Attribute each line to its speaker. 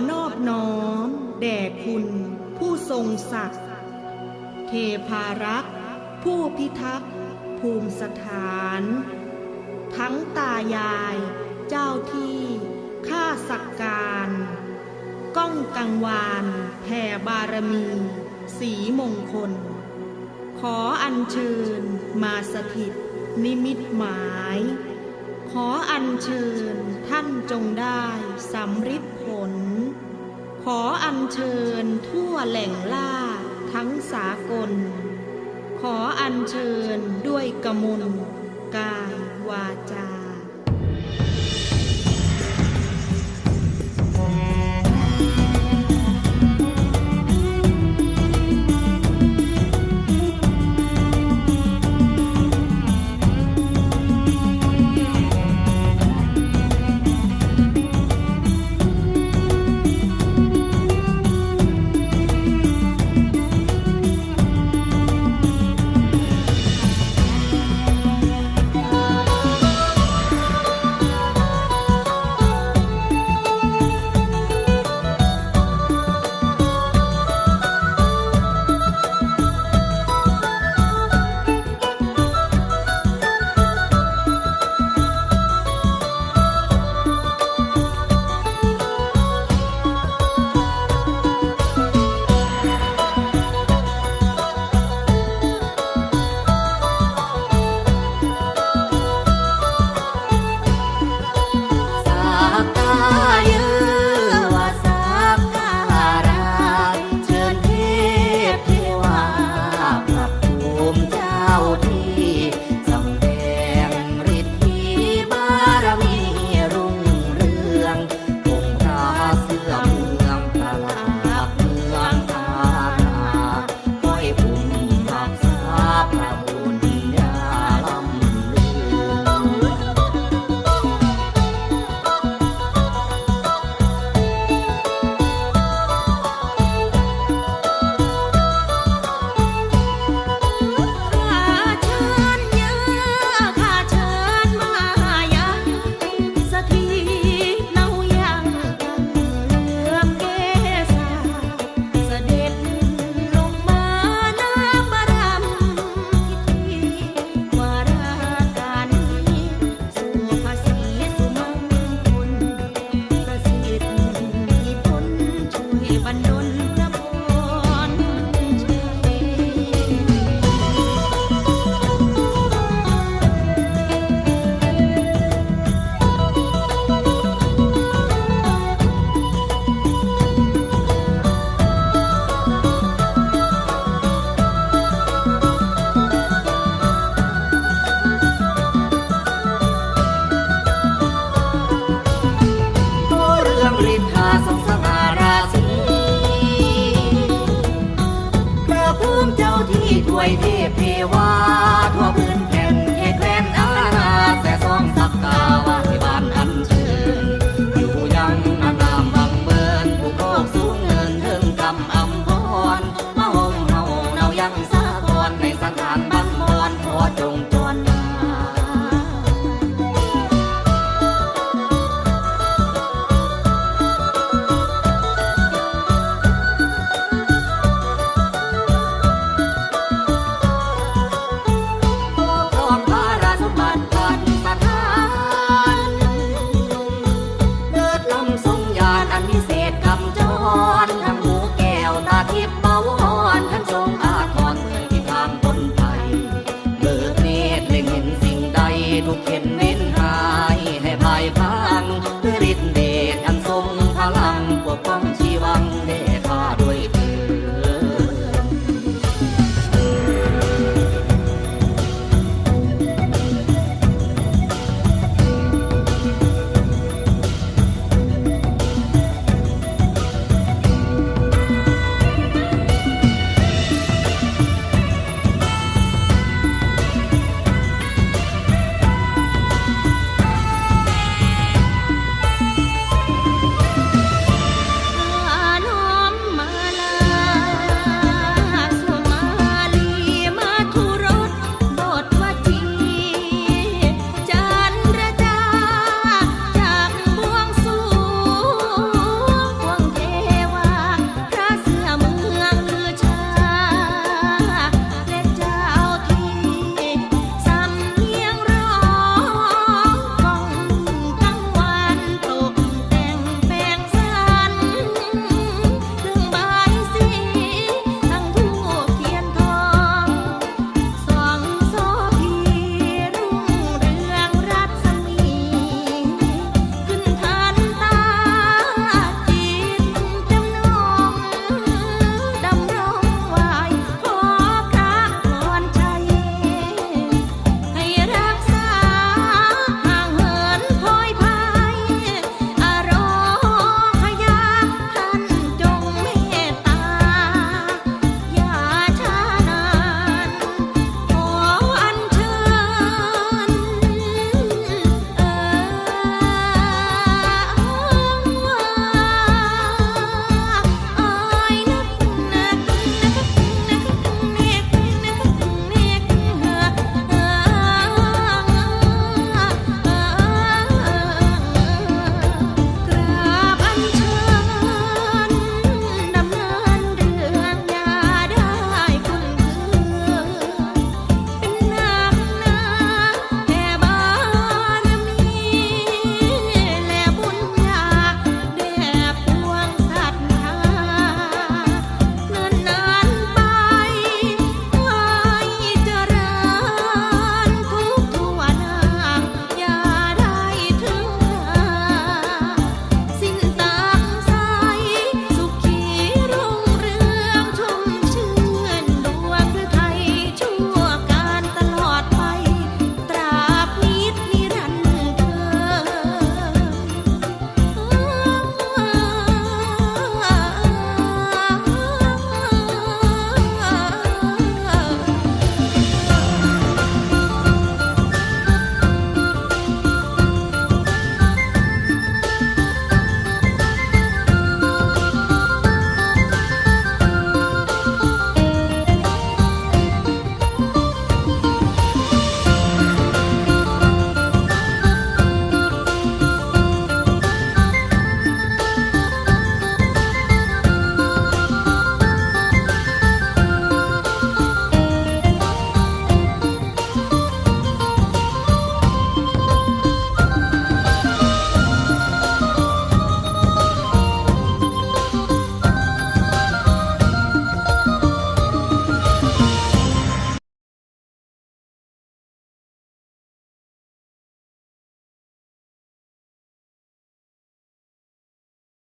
Speaker 1: อนอบน้อม แด่คุณ ผู้ทรงศักดิ์เทพารักษ์ ผู้พิทักษ์ ภูมิสถาน ทั้งตายาย เจ้าที่ ข้าสักการ ก้องกังวานแผ่บารมี สีมงคล ขออัญเชิญมาสถิต นิมิตหมาย ขออัญเชิญท่านจงได้สำริดผ ขออัญเชิญทั่วแหล่งล่าทั้งสากล ขออัญเชิญด้วยกมล
Speaker 2: ทุกเข็
Speaker 1: น